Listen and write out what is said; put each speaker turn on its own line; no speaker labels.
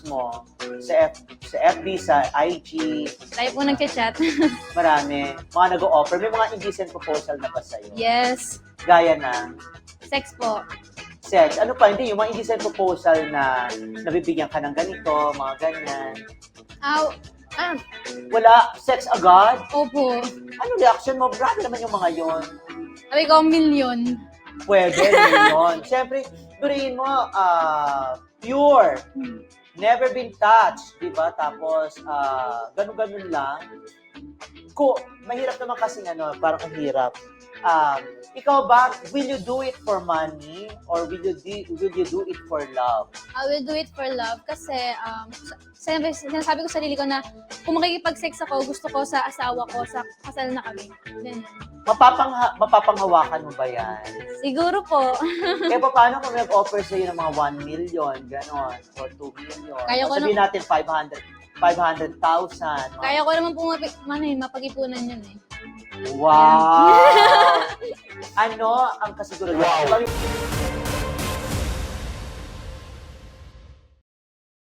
friends mo sa, F, sa FB, sa IG,
Tayo po nagchat-chat.
marami, mga nag-o-offer. May mga indecent proposal na ba sa'yo?
yes.
Gaya na,
Sex po.
sex. Ano pa, hindi, yung mga indecent proposal na nabibigyan ka ng ganito, mga ganyan.
Ah, ah,
Wala, sex agad?
opo.
Ano reaction mo? Grabe naman yung mga yon.
Sabi ko, million.
Pwede, yun. Siyempre, durin mo, ah, pure. Never been touched, di ba? Tapos, ah, ganun-ganun lang. Ko, mahirap naman kasi ano, parang ang hirap. Um, ikaw ba, will you do it for money or will you, di, will you do it for love?
I will do it for love kasi um, sinabi, sinasabi ko sa sarili ko na kung makikipag-sex ako, gusto ko sa asawa ko, sa kasal na kami. Ganun.
Mapapang, mapapanghawakan mo ba yan?
Siguro po.
Eh, paano kung nag-offer sa'yo ng mga 1 million, gano'n, or 2 million?
Kaya ko
sabihin natin 500, 500,000.
Kaya ko naman po mapi- man, eh, mapag-ipunan yun eh.
Wow! ano ang kasiguraduhan? Wow.